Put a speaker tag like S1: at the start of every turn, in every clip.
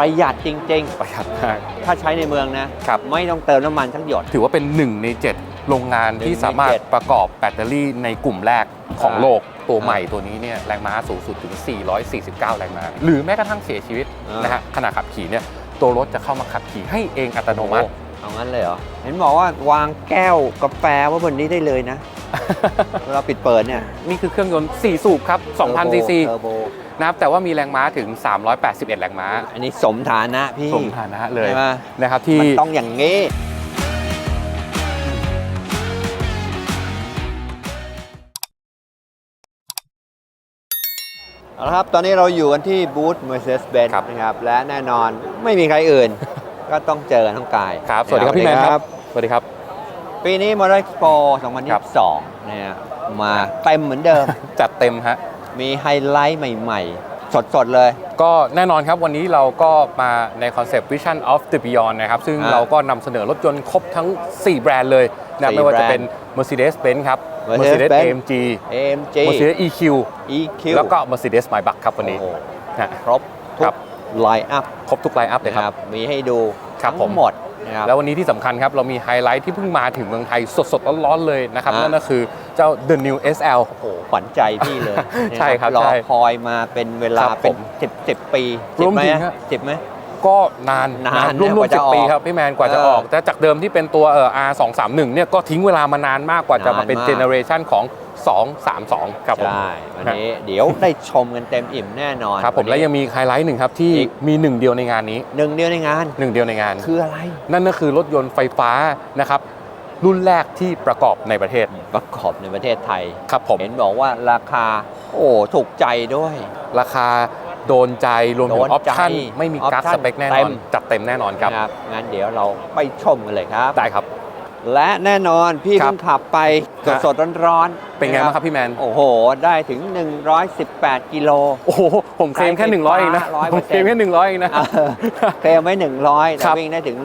S1: ประหยัดจริง
S2: ประหยัดมาก
S1: ๆ ถ้าใช้ในเมืองนะครับ ไม่ต้องเติมน้ำมันทั้งหยด
S2: ถือว่าเป็น 1 ใน 7 โรงงาน
S1: หนึ่ง
S2: ที่
S1: ใน
S2: สามารถ
S1: เจ็ด
S2: ประกอบแบตเตอรี่ในกลุ่มแรกของ
S1: อ่า
S2: โลกตัว
S1: อ่า
S2: ใหม่ตัวนี้เนี่ยแรงม้าสูงสุดถึง 449 แรงม้า หรือแม้กระทั่งเสียชีวิต
S1: อ่าน
S2: นะฮะขณะขับขี่เนี่ยตัวรถจะเข้ามาขับขี่ให้เองอัตโนมัติ
S1: โอ้ เอางั้นเลยเหรอ เห็นบอกว่าวางแก้วกาแฟไว่าบนนี้ได้เลยนะ เวลาปิดเปิดเนี่ย
S2: นี่คือเครื่องยนต์ 4 สูบครับ 2,000 ซีซี
S1: เทอร์โบ
S2: นะครับแต่ว่ามีแรงม้าถึง 381 แรงม้า
S1: อันนี้สมฐานะพี่
S2: สมฐานะเลย
S1: ใช่ไหม
S2: นะครับที่
S1: มันต้องอย่างงี้เอาละครับ ตอนนี้เราอยู่กันที่บูธ Mercedes-Benz
S2: ครับ
S1: นะครับ และแน่นอนไม่มีใครอื่น ก็ต้องเจอกันทั้งกาย
S2: ครับสวัสดีครับพี่แมนครับ สวัสดีครับ
S1: ปีนี้ Motor Expo 2022เนี่ยมาเต็มเหมือนเดิม
S2: จัดเต็มฮะ
S1: มีไฮไลท์ใหม่ ๆ สดๆเลย
S2: ก็แน่นอนครับวันนี้เราก็มาในคอนเซปต์ Vision of the Beyond นะครับ ซึ่ง
S1: อ่า
S2: เราก็นำเสนอรถยนต์ครบทั้ง 4 แบรนด์เลยนะ
S1: สี่
S2: ไม่ว่าจะ
S1: แบรนด์
S2: เป็น Mercedes-Benz ครับ
S1: Mercedes-Benz
S2: Mercedes-AMG
S1: AMG
S2: Mercedes EQ
S1: EQ
S2: แล้วก็ Mercedes Maybach ครับวันนี้
S1: โอ้โห
S2: นะ
S1: ครบทุ
S2: ครั
S1: ก
S2: บ
S1: ไลน์อัพ
S2: ครบทุกไลน์อัพเลยครับ
S1: มีให้ดู
S2: ครับผม
S1: ทั้งหมดนะครับ
S2: แล้ววันนี้ที่สำคัญครับ เรามีไฮไลท์ที่เพิ่งมาถึงเมืองไทยสดๆ ร้อนๆ เลยนะครับ
S1: อ่านั่
S2: นั่นก็คือเจ้า The New SL
S1: โอ้โหขวัญใจพี่เลย
S2: ใช่ครับ
S1: รอ
S2: ใช่
S1: คอยมาเป็นเวลา
S2: ครับ
S1: เป็น
S2: ผม
S1: สิบสิบปี
S2: รวม
S1: สิบไห
S2: ถึง
S1: ฮะ
S2: ฮะ
S1: สิบไหม
S2: ก็นาน
S1: นาน
S2: ร่วม
S1: นะ
S2: ร่ว
S1: ก
S2: ม
S1: ว่าจะ
S2: สิบปี
S1: ออก
S2: ครับพี่แมนกว่าจะ
S1: เออ
S2: ออกแต่จากเดิมที่เป็นตัวเอ่อ R231 เนี่ยก็ทิ้งเวลามานานมากกว่าจะมาเป็น
S1: นานมาก
S2: เจเนอเรชันของ 232 ครับผม
S1: ใช่วันนี้เดี๋ยวได้ชมกันเต็มอิ่มแน่นอน
S2: ครับผม
S1: น
S2: และ
S1: นี้
S2: ยังมีไฮไลท์หนึ่งครับที่
S1: อีก
S2: มีหนึ่งเดียวในงานนี้
S1: หนึ่งเดียวในงาน
S2: หนึ่งเดียวในงาน
S1: คืออะไร
S2: นั่นก็คือรถยนต์ไฟฟ้านะครับ รุ่นแรกที่ประกอบในประเทศ
S1: ประกอบในประเทศไทย
S2: ครับผม
S1: เห็นบอกว่าราคา โอ้ถูกใจด้วย
S2: ราคาโดนใจรวมถึง
S1: โด
S2: อนอปชั่น
S1: ใจ
S2: ไม่มีการ์ด
S1: option
S2: สเปคแน่น
S1: เต็
S2: อน
S1: ม
S2: จัดเต็มแน่นอนครับ
S1: นะครับงั้นเดี๋ยวเราไปชมกันเลยครับ
S2: ได้ครับ
S1: และแน่นอนพี่
S2: ครับ
S1: เพิ่งขับไปสด
S2: ฮะ
S1: สดๆร้อนๆ
S2: เป็นไงบ้างครับพี่แมน
S1: โอ้โห ได้ถึง 118 กิโล
S2: โอ้โห ผมเคลมแค่
S1: ไฟฟ้า
S2: 100 เองนะ
S1: 100%
S2: ผมเคลมแค่ 100 เองนะ
S1: เออเคลมไว้100แต่
S2: ครับ
S1: วิ่งได้ถึง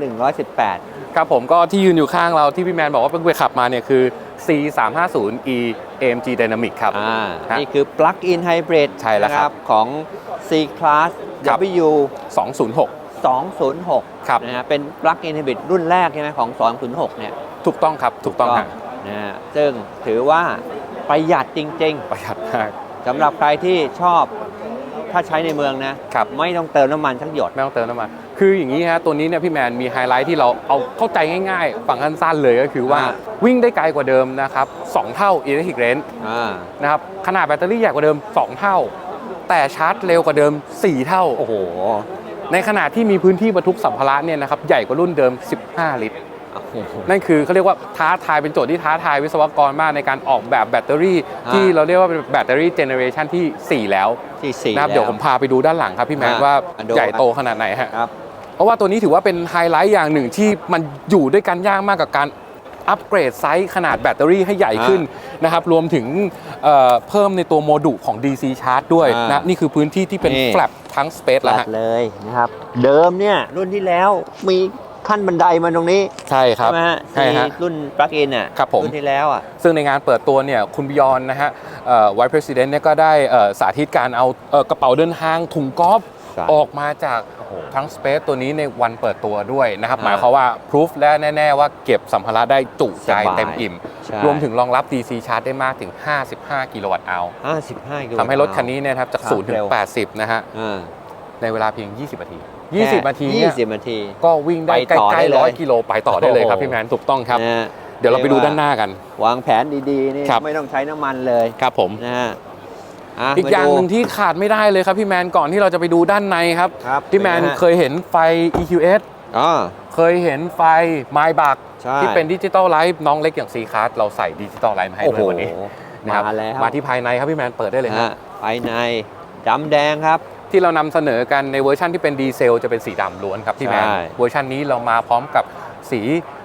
S1: 118
S2: ครับผมก็ที่ยืนอยู่ข้างเราที่พี่แมนบอกว่าเพิ่งไปขับมาเนี่ยคือ C 3 5 0 E AMG Dynamic ครับ
S1: อ่า
S2: ฮะ
S1: นี่คือ Plug-in Hybrid
S2: ใช่แล้วครับ
S1: นะของ C Class
S2: ครับ
S1: W
S2: 206
S1: 206
S2: ครับ
S1: นะฮะเป็น Plug-in Hybrid รุ่นแรกใช่ไหมของ 206 เนี่ย
S2: ถูกต้องครับถูกต้องฮะ
S1: นะฮะซึ่งถือว่าประหยัดจริง
S2: ประหยัดมาก
S1: ๆสำหรับใครที่ชอบถ้าใช้ในเมืองนะครับ ไม่ต้องเติมน้ำมันทั้งหยด
S2: ไม่ต้องเติมน้ำมันคืออย่างนี้ฮะตัวนี้เนี่ยพี่แมนมีไฮไลท์ที่เราเอาเข้าใจง่ายๆ ฝั่งสั้นๆเลยก็คือว่า
S1: อ่า
S2: วิ่งได้ไกลกว่าเดิมนะครับสองเท่า Electric Range
S1: อ่า
S2: นะครับขนาดแบตเตอรี่ใหญ่กว่าเดิม 2 เท่า แต่ชาร์จเร็วกว่าเดิม 4 เท่า
S1: โอ้โห
S2: ในขณะที่มีพื้นที่บรรทุกสัมภาระเนี่ยนะครับใหญ่กว่ารุ่นเดิม 15 ลิตร นั่นคือเขาเรียกว่าท้าทายเป็นโจทย์ที่ท้าทายวิศวกรมากในการออกแบบแบตเตอรี่
S1: อ่า
S2: ที่เราเรียกว่าเป็นแบตเตอรี่เจเนอเรชันที่ 4 แล้ว
S1: ที่สี่
S2: นะครับ
S1: แล้
S2: เดี๋ยวผมพาไปดูด้านหลังครับพี่แมน
S1: อ่า
S2: ว่า
S1: มาดู
S2: ใหญ่
S1: ครับ
S2: โตขนาดไหนฮะ
S1: ครับ
S2: เพราะว่าตัวนี้ถือว่าเป็นไฮไลท์อย่างหนึ่งที่มันอยู่ด้วยกันยากมากกับการอัปเกรดไซส์ขนาดแบตเตอรี่ให้ใหญ่ขึ้นนะครับรวมถึงเอ่อเพิ่มในตัวโมดูลของ DC Charge ด้วย
S1: อ่าน
S2: นะนี่คือพื้นที่ที่เป็น
S1: นี่
S2: แฟลป ทั้งสเปซแล้ว
S1: ตั
S2: ฮะ
S1: ดเลยนะครับ เดิมเนี่ยรุ่นที่แล้วมีขั้นบันไดมาตรงนี้
S2: ใช่ครับ
S1: ใช่ไหมฮะ
S2: ใช่ฮะ
S1: ที่รุ่นปลั๊กอินอะ
S2: ครับผม
S1: รุ่นที่แล้วอะ
S2: ซึ่งในงานเปิดตัวเนี่ยคุณบิยอนนะฮะไวท์เพรสิดเนนต์เนี่ยก็ได้เอ่อสาธิตการเอาเอ่อกระเป๋าเดินทางถุงกอล์ฟ
S1: ใช่
S2: ออกมาจาก ทั้งสเปซตัวนี้ในวันเปิดตัวด้วยนะครับ
S1: อ่า
S2: หมายความว่าพิสูจและแน่ ๆ ว่าเก็บสัมภาระได้จุใจ
S1: สบาย
S2: เต็มอิ่ม
S1: ใช่
S2: รวมถึงรองรับ DC Charge ได้มากถึง 55 กิโลวัตต์เอา
S1: 55กิโล
S2: ทำให้รถคันนี้เนี่ยนะครับจาก
S1: ชาร์จ
S2: 0ถึ
S1: เร็
S2: ง
S1: ว
S2: 80 นะฮะ
S1: อ่า
S2: ในเวลาเพียง 20 นาที 20 นาทีเนี่ย
S1: 20นาที
S2: ก็วิ่งได้
S1: ไป
S2: ใก
S1: ต่อได้
S2: ล้
S1: เลย
S2: ๆร้อยกิโลไปต่อได้เลยครับ
S1: โอ้โห
S2: พี่แมนถูกต้องครับ
S1: นะฮะ
S2: เดี๋ยวเราไปดูด้านหน้ากัน
S1: วางแผนดีๆนี่
S2: ครับ
S1: ไม่ต้องใช้น้ำมันเลย
S2: ครับผม
S1: นะฮะะ
S2: อีกอย่าง
S1: มดู
S2: หนึ่งที่ขาดไม่ได้เลยครับพี่แมนก่อนที่เราจะไปดูด้านในครับ
S1: ครับ
S2: พี่แมน
S1: เป็นไงฮะ
S2: เคยเห็นไฟ EQS
S1: อ๋อ
S2: เคยเห็นไฟ m y b u c
S1: ใช่
S2: ที่เป็นดิจิตอลไลท์น้องเล็กอย่าง C Card เราใส่ดิจิตอลไลท์มาให้
S1: โอ้
S2: ด้
S1: โห
S2: วยวันนี้นะครับ
S1: มาแล้ว
S2: มาที่ภายในครับพี่แมนเปิดได้เลยครั
S1: ฮะ
S2: บ
S1: ภายในดำแดงครับ
S2: ที่เรานำเสนอกันในเวอร์ชันที่เป็นดีเซลจะเป็นสีดำล้วนครับพี่แมน
S1: ใช่
S2: เวอร์ชันนี้เรามาพร้อมกับสี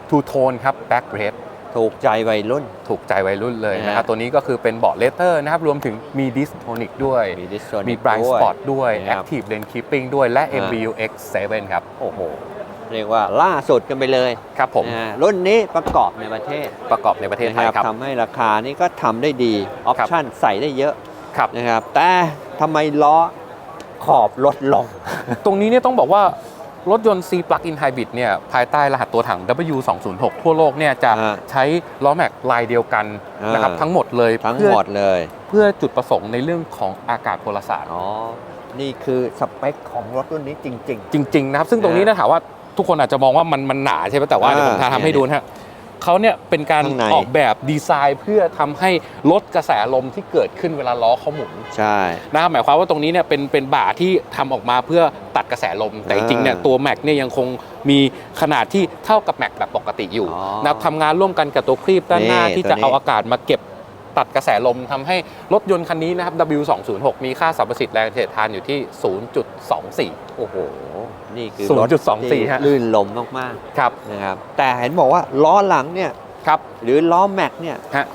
S2: ทูโทนครับแบ็กเรด
S1: ถูกใจวัยรุ่น
S2: ถูกใจวัยรุ่นเลยนะครับ
S1: นะฮะ
S2: ตัวนี้ก็คือเป็นเบาะเลเตอร์นะครับ รวมถึงมีดิสโทนิกด้วย
S1: มีดิสโซ
S2: มี blind spot ด้วย
S1: นะครับ
S2: active lane keeping ด้วย และ
S1: อ่า
S2: MBU X7 ครับ
S1: โอ้โห เรียกว่าล่าสุดกันไปเลย
S2: ครับผม
S1: นะฮะรุ่นนี้ประกอบในประเทศ
S2: ประกอบในประเทศไทย
S1: นะครับ
S2: ครับ
S1: ทำให้ราคานี่ก็ทำได้ดี ออปชั่นใส่ได้เยอะ
S2: ครับ
S1: นะครับ แต่ทำไมล้อขอบลดลง
S2: ตรงนี้เนี่ยต้องบอกว่า รถยนต์ C Plug-in Hybrid เนี่ยภายใต้รหัสตัวถัง W206 ทั่วโลกเนี่ยจะ
S1: อ่า
S2: ใช้ล้อแม็กลายเดียวกันนะครับ
S1: อ่า
S2: ทั้งหมดเลย
S1: ทั้ง
S2: เพื่อ
S1: หมดเลย
S2: เพื่อจุดประสงค์ในเรื่องของอากาศพลศาสตร์
S1: อ๋อ นี่คือสเปคของรถรุ่นนี้จริง
S2: จริง ๆ นะครับ ซึ่งตรงนี้นะถามว่าทุกคนอาจจะมองว่ามันมันหนาใช่ไหมแต่ว่า
S1: อ่า
S2: เดี๋ยวผมทำให้ดูนะฮะ เขาเนี่ยเป็นการ
S1: ข้างใน
S2: ออกแบบดีไซน์เพื่อทำให้ลดกระแสลมที่เกิดขึ้นเวลาล้อเขาหมุน
S1: ๆใช่
S2: นะครับหมายความว่าตรงนี้เนี่ยเป็นเป็นบ่าที่ทำออกมาเพื่อตัดกระแสลม แต่จริงๆเนี่ย
S1: อ่า
S2: ตัวแม็กเนี่ยยังคงมีขนาดที่เท่ากับแม็กแบบปกติอยู่
S1: อ๋อ
S2: นะครับทำงานร่วมกันกับตัวครีบด้านหน้า
S1: นี่
S2: ที่
S1: ตัว
S2: จะ
S1: นี้
S2: เอาอากาศมาเก็บ ตัดกระแสลมทำให้รถยนต์คันนี้นะครับ W206 มีค่าสัมประสิทธิ์แรงเททานอยู่ที่ 0.24
S1: โอ้โห นี่คือ
S2: 0.24
S1: รถที่
S2: ฮะ
S1: ลื่นลมมาก
S2: ครับ
S1: ๆนะครับ แต่เห็นบอกว่าล้อหลังเนี่ย
S2: ครับ
S1: หรือล้อแม็กเนี่ย
S2: ฮะ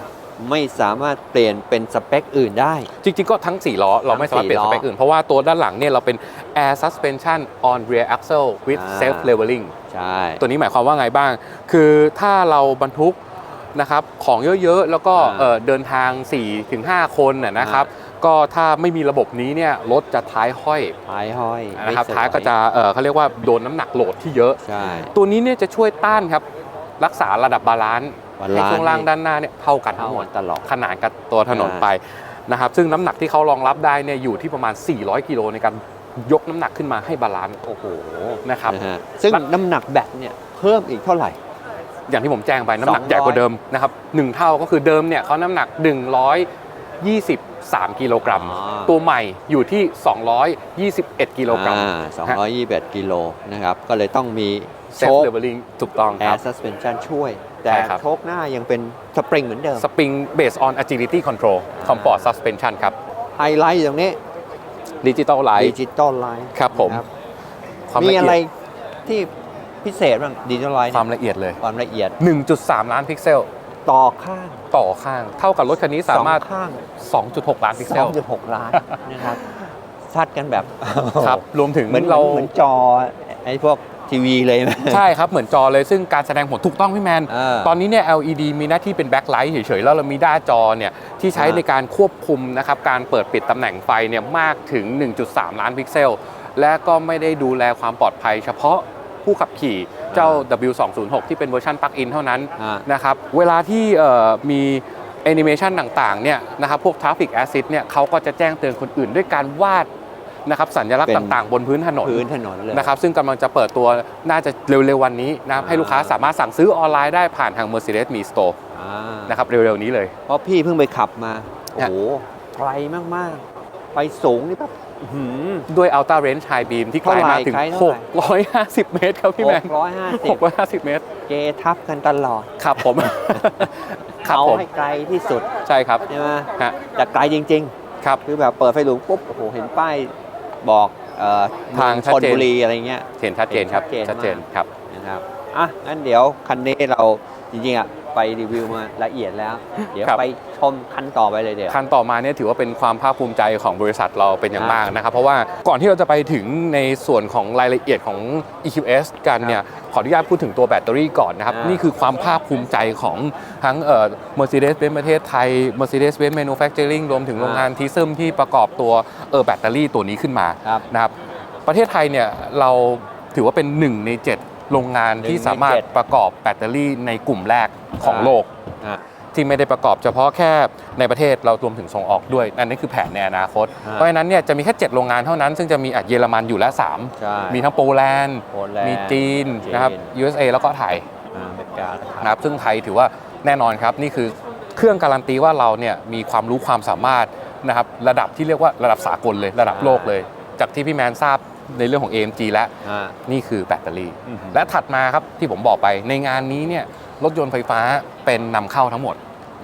S1: ไม่สามารถเปลี่ยนเป็นสเปคอื่นได้
S2: จริงๆ ก็ทั้ง 4 ล้อ เราไม่สามารถเปลี่ยน
S1: ทั้
S2: ส
S1: งสี่
S2: เปคอื่น เพราะว่าตัวด้านหลังเนี่ยเราเป็น Air Suspension on Rear Axle with
S1: อ่า
S2: Self Leveling
S1: ใช่
S2: ตัวนี้หมายความว่าไงบ้าง คือถ้าเราบรรทุก นะครับของเยอะๆ แล้วก็
S1: อ่า
S2: เอ่อเดินทาง 4-5 คนน่ะนะครับก็ถ้าไม่มีระบบนี้เนี่ยรถจะท้ายห้อย
S1: ท้ายห้อย
S2: นะครับ
S1: ไม่สวย
S2: ท้ายก็จะเอ่อเขาเรียกว่าโดนน้ำหนักโหลดที่เยอะ
S1: ใช่
S2: ตัวนี้เนี่ยจะช่วยต้านครับรักษาระดับบาลานซ์
S1: บา
S2: ให้
S1: ลานซ์
S2: ช่วงล่างด้านหน้าเนี่ยเท่ากันทั้
S1: เท่าง
S2: หม
S1: กั
S2: ด
S1: นตลอด
S2: ขนานกับตัวถนน
S1: อ่า
S2: ไปนะครับซึ่งน้ำหนักที่เขารองรับได้เนี่ยอยู่ที่ประมาณ 400 กิโลในการยกน้ำหนักขึ้นมาให้บาลานซ์
S1: โอ้โห
S2: นะครับ
S1: นะฮะซึ่งน้ำหนักแบตเนี่ยเพิ่มอีกเท่าไหร่
S2: อย่างที่ผมแจ้งไปน้ำหนัก
S1: 200
S2: ใหญ่กว่าเดิมนะครับหนึ่งเท่าก็คือเดิมเนี่ยเขาน้ำหนัก 123 กิโลกรัม
S1: อ๋อ
S2: ตัวใหม่อยู่ที่ 221 กิโลกรัม
S1: อ่า221 กิโลนะครับ ก็เลยต้องมี
S2: เซ
S1: โช
S2: ฟ
S1: ค
S2: เลเวลลิ่งถูกต้องค
S1: Air
S2: รับ
S1: Suspension ช่วย แต่
S2: ใช่ครับ
S1: โชคหน้ายังเป็นสปริงเหมือนเดิม
S2: สปริง based on agility control comfort suspension ครับ
S1: ไฮไลท์ตรงนี้
S2: ดิจิตอลไล
S1: ดิ
S2: ท์
S1: จิตอลไลท์
S2: ครับผม ความ
S1: มี
S2: ละ
S1: อะไร
S2: เอียด
S1: ที่ พิเศษบ้างดิจิตอลไลท์
S2: ความละเอียดเลย
S1: ความละเอียด
S2: 1.3 ล้านพิกเซล
S1: ต่อข้าง
S2: ต่อข้าง เท่ากับรถคันนี้สามารถ
S1: สองข้าง
S2: 2.6 ล้านพิกเซล
S1: 2.6 ล้านนะครับซัดกันแบบ
S2: ครับรวมถึง
S1: เหมือน
S2: เรา
S1: เหมือนจอไอ้พวกทีวีเลยไหม
S2: ใช่ครับ เหมือนจอเลยซึ่งการแสดงผลถูกต้องพี่แมน
S1: เออ
S2: ตอนนี้เนี่ย LED มีหน้าที่เป็นแบ็คไลท์เฉยๆ แล้วเรามีด้านจอเนี่ย ที่ใช้
S1: อ่า
S2: ในการควบคุมนะครับ การเปิดปิดตำแหน่งไฟเนี่ยมากถึง 1.3 ล้านพิกเซล และก็ไม่ได้ดูแลความปลอดภัยเฉพาะ ผู้ขับขี่เจ้า W206 ที่เป็นเวอร์ชันปลั๊กอินเท่านั้น
S1: อ่า
S2: นะครับเวลาที่เอ่อมีแอนิเมชันต่างๆเนี่ยนะครับพวก Traffic Assist เนี่ยเขาก็จะแจ้งเตือนคนอื่นด้วยการวาดนะครับสัญลักษ
S1: เป็
S2: ณ์
S1: น
S2: ต่างๆ บนพื้นถนน
S1: พื้นถนนเลย
S2: นะครับซึ่งกำลังจะเปิดตัวน่าจะเร็วๆวันนี้นะครับ
S1: อ่า
S2: ให้ลูกค้าสามารถสั่งซื้อออนไลน์ได้ผ่านทาง Mercedes Me Store
S1: อ่า
S2: นะครับเร็วๆนี้เลย
S1: เพราะพี่เพิ่งไปขับมา โอ้
S2: ฮะ
S1: โหไกลมากๆ ไปสูงนี่แบบอื้อหือ
S2: ด้วย Ultra Range High Beam ที่ไกลมากถึง
S1: เท่าไหร่ไกลเท่าไหร่
S2: 650 เมตรครับพี่แมน
S1: 650
S2: 650 เมตร
S1: เกทับกันตลอด
S2: ครับผมครับ
S1: เอา
S2: ผม
S1: ให้ไกลที่สุด
S2: ใช่ครับ
S1: ใช่ไหม
S2: ฮะ
S1: แต่ไกลจริง
S2: ครับ
S1: ๆคือแบบเปิดไฟหลุมปุ๊บ โอ้โห เห็นป้ายบอกเอ่อ
S2: ทางชัด
S1: ชน
S2: เจน
S1: บุรีอะไรเงี้ย
S2: เห็นชัดเจนครับ
S1: เห็นชั
S2: ชั
S1: ด
S2: ด
S1: เจ
S2: เจ
S1: น
S2: น
S1: มาก
S2: ครับ
S1: นะครับ อะ งั้นเดี๋ยวคันนี้เราจ ริงๆอะไปรีวิวมาละเอียดแล้ว เดี๋ยว
S2: ครับ
S1: ไปชมคันต่อไปเลยเดี๋ยว
S2: คันต่อมาเนี่ยถือว่าเป็นความภาคภูมิใจของบริษัทเราเป็นอย่าง
S1: ครับ
S2: มากนะครับ เพราะว่าก่อนที่เราจะไปถึงในส่วนของรายละเอียดของ EQS กันเนี่ยขออนุญาตพูดถึงตัวแบตเตอรี่ก่อนนะครับ
S1: อ่านี่
S2: นี่คือความภาคภูมิใจของทั้งเอ่อ Mercedes-Benz ประเทศไทย Mercedes-Benz Manufacturing รวมถึงโรงงานทีซึมที่ประกอบตัวเออแบตเตอรี่ตัวนี้ขึ้นมา
S1: ครับ
S2: นะครับ ประเทศไทยเนี่ยเราถือว่าเป็น1ใน7 โรงงาน
S1: หนึ่ง
S2: ที่
S1: ใน
S2: สามารถ
S1: เจ็ด
S2: ประกอบแบตเตอรี่ในกลุ่มแรกของ
S1: อ่า
S2: โลก
S1: อะ
S2: ที่ไม่ได้ประกอบเฉพาะแค่ในประเทศเรารวมถึงส่งออกด้วย อันนี้คือแผนในอนาคต
S1: อ่า
S2: เพราะฉะนั้นเนี่ยจะมีแค่ 7 โรงงานเท่านั้น ซึ่งจะมีอะเยอรมันอยู่แล้ว
S1: ใช่
S2: 3มีทั้งโปแลนด์
S1: โปแลนด์
S2: มีจีน
S1: จีน
S2: นะครับ USA แล้วก็ไทย
S1: อ่าอเมริกานะครับ
S2: นะครับซึ่งไทยถือว่าแน่นอนครับนี่คือเครื่องการันตีว่าเราเนี่ยมีความรู้ความสามารถนะครับระดับที่เรียกว่าระดับสากลเลยระดับโลกเลย จากที่พี่แมนทราบ ในเรื่องของ AMG แล้ว
S1: อ่า
S2: นี่คือแบตเตอรี่
S1: อือหือ
S2: และถัดมาครับที่ผมบอกไปในงานนี้เนี่ยรถยนต์ไฟฟ้าเป็นนำเข้าทั้งหมด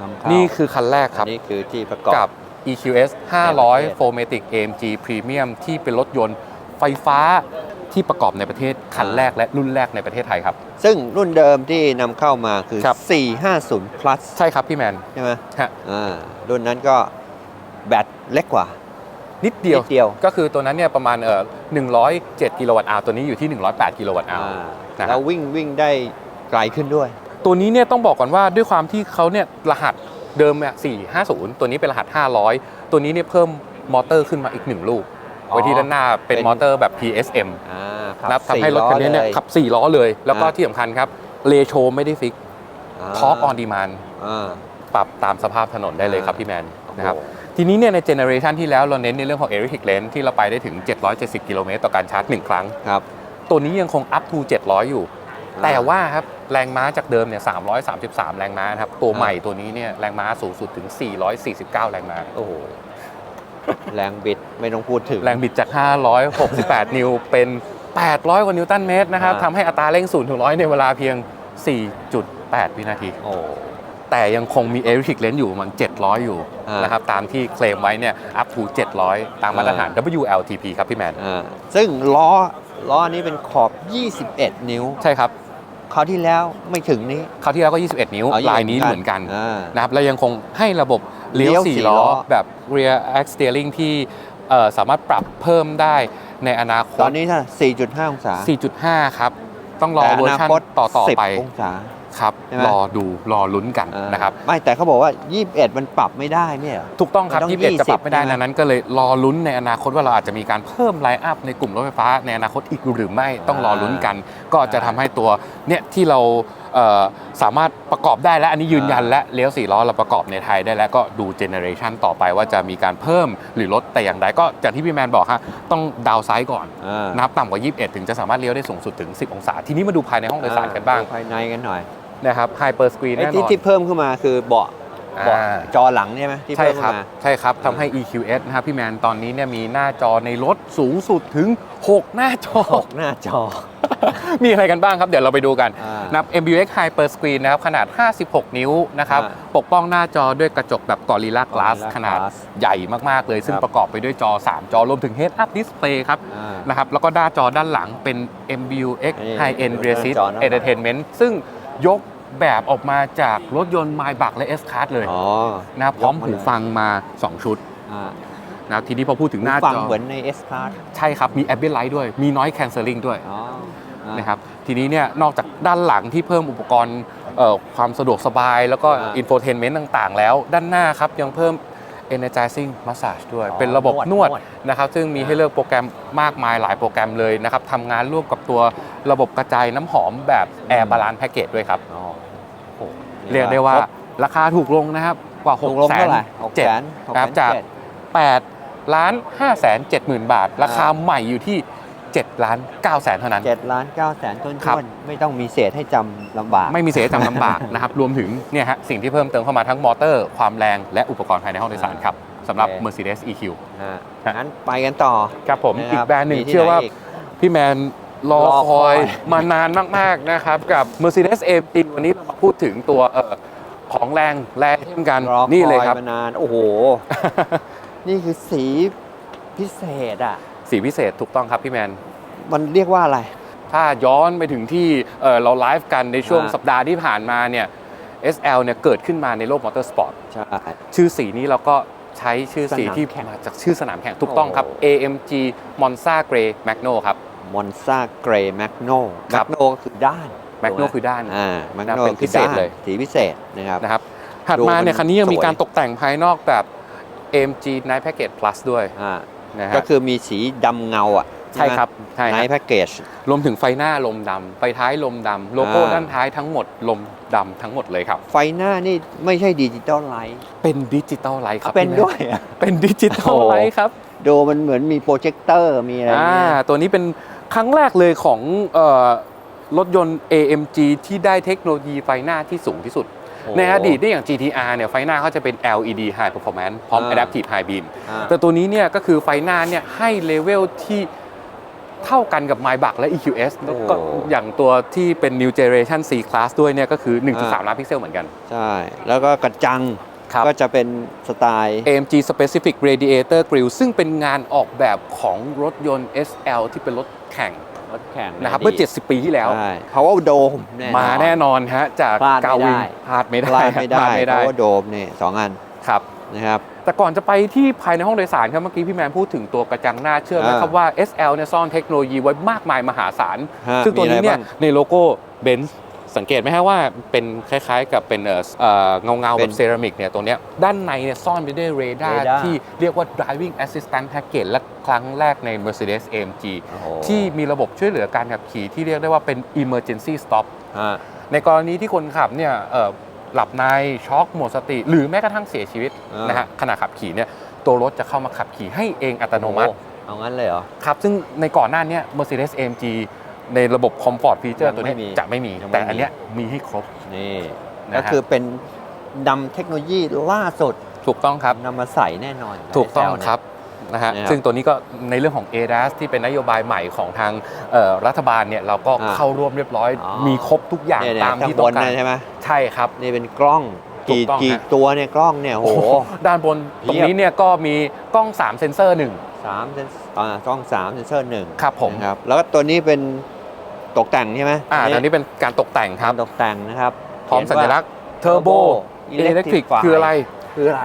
S1: นำเข้า
S2: นี่คือคันแรกครับ
S1: อันนี้คือที่ประกอบ
S2: กับ EQS 500 4matic AMG Premium ที่เป็นรถยนต์ไฟฟ้าที่ประกอบในประเทศคันแรกและรุ่นแรกในประเทศไทยครับ
S1: ซึ่งรุ่นเดิมที่นำเข้ามาคือ
S2: ครับ
S1: 450 plus
S2: ใช่ครับพี่แมน
S1: ใช่ไหม
S2: ฮะ
S1: อ่ารุ่นนั้นก็แบตเล็กกว่า
S2: นิดเดียว
S1: นิดเดียว
S2: ก็คือตัวนั้นเนี่ยประมาณเอ่อ107กิโลวัตต์อาวตัวนี้อยู่ที่ 108กิโลวัตต์อาว
S1: อ่า
S2: นะฮะ
S1: แล้ววิ่งวิ่งได้ไกลขึ้นด้วย
S2: ตัวนี้เนี่ยต้องบอกก่อนว่าด้วยความที่เขาเนี่ยรหัสเดิมเนี่ย450 ตัวนี้เป็นรหัส 500 ตัวนี้เนี่ยเพิ่มมอเตอร์ขึ้นมาอีก 1 ลูกไว้ที่ด้านหน้าเป็น
S1: เป็น
S2: มอเตอร์แบบ PSM
S1: อ่า
S2: นะครับทำให้รถคันนี้เนี่ยขับ 4 ล้อเลย แล้วก็ที่สำคัญครับเลโชไม่ได้ฟิกทอร์กออนดีมาน
S1: อ่า
S2: ปรับตามสภาพถนนได้เลยครับ
S1: อ่า
S2: พี่แมนนะครับ
S1: โอ้โห
S2: ทีนี้เนี่ยในเจเนอเรชันที่แล้วเราเน้นในเรื่องของ Electric Range ที่เราไปได้ถึง 770 กิโลเมตรต่อการชาร์จ 1 ครั้ง
S1: ครับ
S2: ตัวนี้ยังคง up to 700 อยู่
S1: อ่า
S2: แต่ว่าครับแรงม้าจากเดิมเนี่ย333 แรงม้านะครับ ตัว
S1: อ่า
S2: ใหม่ตัวนี้เนี่ยแรงม้าสูงสุดถึง 449 แรงม้า
S1: โอ้โห แรงบิดไม่ต้องพูดถึง
S2: แรงบิดจาก 568 นิวเป็น 800 กว่านิวตันเมตรนะครับ
S1: อ่า
S2: ทำให้อัตราเร่ง0ถึง100 ในเวลาเพียง 4.8 วินาที
S1: โอ้
S2: แต่ยังคงมี Electric Range อยู่มัน 700 อยู่
S1: อ่าน
S2: นะครับตามที่เคลมไว้เนี่ย up to 700 ตามมาตรฐาน
S1: อ่า
S2: WLTP ครับพี่แมน
S1: อ่าซึ่งล้อล้อนี้เป็นขอบ 21 นิ้ว
S2: ใช่ครับ
S1: คราวที่แล้วไม่ถึงนี้
S2: คราวที่แล้วก็ 21 นิ้ว
S1: อ๋อ
S2: ลายนี้เหมือนกัน
S1: อ่า
S2: นะครับแล้วยังคงให้ระบบเลี้ยว
S1: เลี้ยวสี่
S2: 4ล้อ
S1: ล้อ
S2: แบบ rear X steering ที่เอ่อสามารถปรับเพิ่มได้ในอนาค
S1: ตอ
S2: ต
S1: นนี้ถ้า4.5 องศา
S2: 4.5 ครับ ต้องรอ
S1: แต่
S2: เวอร์ชัน
S1: นาคต
S2: ต่อต่อ
S1: 10
S2: ไป
S1: องศา
S2: ครับ
S1: ใช่ไหม
S2: รอดูรอลุ้นกัน
S1: อ่า
S2: นะครับ
S1: ไม่แต่เขาบอกว่า 21 มันปรับไม่ได้เนี่ยเหรอ
S2: ถูกต้องครับ
S1: มันต้อง
S2: 21 จะปรับไม่ได้
S1: 20ใช่ไหม
S2: ดังนั้นก็เลยรอลุ้นในอนาคตว่าเราอาจจะมีการเพิ่มไลน์อัพในกลุ่มรถไฟฟ้าในอนาคตอีกหรือไม่ต้องรอลุ้นกัน ก็จะทำให้ตัวเนี่ยที่เราเอ่อสามารถประกอบได้และอันนี้ยืนยัน
S1: อ่า
S2: และเลี้ยวสี่ล้อเราประกอบในไทยได้แล้วก็ดูเจเนอเรชันต่อไปว่าจะมีการเพิ่มหรือลดแต่อย่างใดก็อย่างที่พี่แมนบอกฮะต้องดาวไซด์ก่อน
S1: อ่า
S2: นะครับต่ำกว่า 21 ถึงจะสามารถเลี้ยวได้สูงสุดถึง 10 องศา ทีนี้มาดูภายในห้องโดยสารกันบ้าง
S1: ดูภายในกันหน่อย
S2: นะครับไฮเปอร์สกรีน
S1: ไอ้
S2: แน่น
S1: ที่
S2: อน
S1: ที่เพิ่มขึ้นมาคือเบาะเบาะ
S2: อ่า
S1: จอหลังใช่ไหมที่
S2: ใช่
S1: เพิ่ม
S2: ค
S1: ขึ้
S2: รับ
S1: นมา
S2: ใช่ครับทำให้ EQS นะครับพี่แมนตอนนี้เนี่ยมีหน้าจอในรถสูงสุดถึง 6 หน้าจอ
S1: ออกหน้าจอ
S2: มีอะไรกันบ้างครับ เดี๋ยวเราไปดูกัน
S1: อ่า
S2: นะครับ MBUX Hyper Screen นะครับ ขนาด 56 นิ้วนะครับ
S1: อ่า
S2: ปกป้องหน้าจอด้วยกระจกแบบ Gorilla Glass
S1: Gorilla
S2: ขนาด
S1: Glass
S2: ใหญ่มาก ๆ เลย ซึ่ง
S1: ครับ
S2: ประกอบไปด้วยจอ 3 จอ รวมถึง Head Up Display ครับ
S1: อ่า
S2: นะครับ แล้วก็หน้าจอด้านหลังเป็น MBUX
S1: นี่
S2: High End Rear Seat
S1: จอหน้าหลัง
S2: Entertainment ซึ่งยก แบบออกมาจากรถยนต์ Maybach และ S-Class เลย
S1: อ๋อ
S2: นะครับพร้อม
S1: ยกมา
S2: หู
S1: เลย
S2: ฟังมา 2 ชุด
S1: อ่า
S2: นะครับทีนี้พอพูดถึงหน้า
S1: ฟัง
S2: จอ
S1: เหมือนใน S Card
S2: ใช่ครับ มี Ambient Light ด้วยมี Noise Cancelling ด้วย
S1: อ๋ออ่า
S2: นะครับทีนี้เนี่ยนอกจากด้านหลังที่เพิ่มอุปกรณ์เอ่อความสะดวกสบาย แล้วก็
S1: อ่า
S2: infotainment ต่างๆ แล้ว ด้านหน้าครับยังเพิ่ม energizing massage ด้วย
S1: อ๋อ
S2: เป็นระบบ
S1: นวด
S2: นวด
S1: นวด
S2: นะครับ ซึ่งมี
S1: อ่า
S2: ให้เลือกโปรแกรมมากมายหลายโปรแกรมเลยนะครับทำงานร่วมกับตัวระบบกระจายน้ำหอมแบบ Air Balance Package ด้วยครับ
S1: อ๋อโอ้โห
S2: เรียกได้ว่าราคาถูกลงนะครับ กว่า
S1: ถูก
S2: 6
S1: ลง
S2: แส
S1: เท่านไหร่หก
S2: เจ็ด
S1: แสนหก
S2: ครั
S1: แส
S2: บ
S1: น
S2: จาก
S1: เจ็ด
S2: 8ล้าน5แสน7หมื่นบาท ราคา
S1: อ่า
S2: ใหม่อยู่ที่ 7ล้าน9แสนเท่านั้น
S1: เจ็ดล้านเก้าแสนต้น
S2: ครับ
S1: ๆไม่ต้องมีเศษให้จำลำบาก
S2: ไม่มีเสียจำลำบาก นะครับรวมถึงเนี่ยฮะสิ่งที่เพิ่มเติมเข้ามาทั้งมอเตอร์ ความแรงและอุปกรณ์ภายในห้องโดยสารครับสำหรับ
S1: โอเค
S2: Mercedes EQ
S1: นะ
S2: ฮะ
S1: งั้นไปกันต่อ
S2: ครับผม
S1: นะค
S2: อี
S1: รั
S2: กแบรนด์หนึ่ง
S1: มีที่
S2: เชื่อว่า
S1: ไหนอีก
S2: พี่แมนรอ
S1: รอ
S2: ค
S1: ค
S2: อ
S1: อยย
S2: มานานมาก ๆ นะครับ กับ Mercedes AMG วันนี้เรามาพูดถึงตัวเอ่อของแรงแรงเช่นกัน
S1: รอ
S2: นี่เลย
S1: คอ
S2: ครับ
S1: มานาน โอ้โห นี่คือสีพิเศษอะ
S2: สีพิเศษถูกต้องครับพี่แมน
S1: มันเรียกว่าอะไร
S2: ถ้าย้อนไปถึงที่เอ่อเราไลฟ์กันในช่วง
S1: อ่า
S2: สัปดาห์ที่ผ่านมาเนี่ย SL เนี่ยเกิดขึ้นมาในโลกมอเตอร์สปอร์ต
S1: ใช่
S2: ชื่อสีนี้เราก็ใช้ชื่อสี
S1: สนาม
S2: ที่
S1: แข่ง
S2: มาจากชื่อสนามแข่งถูกต้องครับ
S1: โอ้
S2: AMG Monza Grey Magno ครับ
S1: มอนซาเกรย์แมกโน
S2: ครั
S1: แม
S2: บ
S1: กโนก็คือด้าน
S2: Magno
S1: ถูกไหม
S2: คือด้าน
S1: อ่าแมก
S2: นะ
S1: โน
S2: เป็นพิเศษเลย
S1: สีพิเศษนะครับ
S2: นะครับถัด
S1: ดู
S2: มา
S1: มัน
S2: เนี่ยคันนี้ยังมี
S1: สวย
S2: การตกแต่งภายนอกแบบ AMG Night Package Plus ด้วย
S1: อ่า
S2: นะ
S1: ก็
S2: ฮะ
S1: คือมีสีดำเงาอะ
S2: ใช่ครับใช่
S1: ไน
S2: ครับ
S1: ท์แพ็กเกจ
S2: รวมถึงไฟหน้าลมดำไฟท้ายลมดำโลโก้
S1: อ่า
S2: ด้านท้ายทั้งหมดลมดำทั้งหมดเลยครับ
S1: ไฟหน้านี่ไม่ใช่ดิจิตอลไลท์
S2: เป็นดิจิตอลไลท์ครับ
S1: เป็น
S2: พี่แม่
S1: ด้วยอะ
S2: เป็นดิจิตอล
S1: โอ้โห
S2: ไลท์ครับ
S1: ดูมันเหมือนมีโปรเจคเตอร์มีอะไร
S2: อ่า
S1: เนี่ย
S2: ตัวนี้เป็นครั้งแรกเลยของเอ่อรถยนต์ AMG ที่ได้เทคโนโลยีไฟหน้าที่สูงที่สุด
S1: โอ้
S2: ในอดีตเนี่ยอย่าง GTR เนี่ยไฟหน้าเขาจะเป็น LED High Performance พร้อม
S1: อ่า
S2: Adaptive High Beam
S1: อ่า
S2: แต่ตัวนี้เนี่ยก็คือไฟหน้าเนี่ยให้เลเวลที่เท่ากันกับ Maybach และ EQS แล้วก็
S1: โอ้
S2: อย่างตัวที่เป็น New Generation C Class ด้วยเนี่ยก็คือ
S1: อ่า
S2: 1.3 ล้านพิกเซลเหมือนกัน
S1: ใช่ แล้วก็กระจัง
S2: ครับ
S1: ก็จะเป็นสไตล์
S2: AMG Specific Radiator Grille ซึ่งเป็นงานออกแบบของรถยนต์ SL ที่เป็นรถแข่ง
S1: รถแข่ง
S2: นะครับ
S1: ใเมื่
S2: อ 70 ปีที่แล้ว
S1: ใช่ Power Dome แน่นอน
S2: มาแน่นอนฮะจาก
S1: พลาดไม่
S2: กาวิน
S1: ได้
S2: พลาดไม่
S1: พ
S2: ได้
S1: ลาดไม่ได้
S2: พลาดไม่ได้
S1: Power Dome เนี่ยสองอัน
S2: ครับ
S1: นะครับ
S2: แต่ก่อนจะไปที่ภายในห้องโดยสารครับเมื่อกี้พี่แมนพูดถึงตัวกระจังหน้าเชื่อไหม
S1: อ่า
S2: ครับว่า SL เนี่ยซ่อนเทคโนโลยีไว้มากมายมหาศาล
S1: ฮะ
S2: ซึ่งตัวนี้เนี่ย
S1: มีอะไรบ้าง
S2: ในโลโก้ Benz สังเกตไหมฮะว่าเป็นคล้ายๆ กับเป็นเอ่อเอ่อเงาเงาๆ
S1: เป็
S2: แบ
S1: น
S2: บเซรามิกเนี่ยตัวเนี้ยด้านในเนี่ยซ่อนไปด้วยเรดาร์
S1: เรดาร์
S2: ที่เรียกว่า driving assistant package และครั้งแรกใน Mercedes AMG
S1: โอ้โห
S2: ที่มีระบบช่วยเหลือการขับขี่ที่เรียกได้ว่าเป็น emergency stop
S1: ฮะ
S2: ในกรณีที่คนขับเนี่ยเอ่อหลับในช็อกหมดสติ หรือแม้กระทั่งเสียชีวิต
S1: อ่าน
S2: นะฮะขณะขับขี่เนี่ยตัวรถจะเข้ามาขับขี่ให้เองอัตโนมัติ
S1: โอ้เอางั้นเลยเหรอ
S2: ครับ ซึ่งในก่อนหน้าเนี้ Mercedes AMG ในระบบ Comfort Feature
S1: ยัง
S2: ตัว
S1: ไม่
S2: เนี้ย
S1: มี
S2: จะไม่มี
S1: ยังไม่
S2: แต่
S1: มี
S2: อันเนี้ยมีให้ครบ
S1: นี่
S2: นะฮะ
S1: ก็คือเป็นนำเทคโนโลยีล่าสุด
S2: ถูกต้องครับ
S1: นำมาใส่แน่นอน
S2: ถูกต้อง
S1: ใน SL เนี่ย
S2: ครับนะฮะ
S1: นะครับ
S2: ซึ่งตัวนี้ก็ในเรื่องของ ADAS ที่เป็นนโยบายใหม่ของทางเอ่อรัฐบาลเนี่ยเราก็
S1: อ่า
S2: เข้าร่วมเรียบร้อย
S1: อ๋อ
S2: มีครบทุกอย่าง
S1: เนี่ยเนี่ย
S2: ตาม
S1: ข้าง
S2: ที่
S1: บ
S2: ต้อง
S1: น
S2: การ
S1: นะใช่ไหม
S2: ใช่ครับ
S1: นี่เป็นกล้อง
S2: ถู
S1: กี่
S2: กต้อง
S1: กี่
S2: ฮะ
S1: ตัวเนี่ยกล้องเนี่ยโอ้โห
S2: ด้านบนตรงนี้เนี่ยก็มีกล้อง 3 เซนเซอร์หนึ่ง
S1: สามเซนอ่ากล้องสามเซนเซอร์หนึ่ง
S2: ครับผม
S1: นะครับแล้วก็ตัวนี้เป็นตกแต่งใช่ไหม
S2: อ่าอันนี้เป็นการตกแต่งครับ
S1: ตกแต่งนะครับ
S2: พร้อมสัญลักษณ์ Turbo Electric คืออะไร
S1: คืออะไร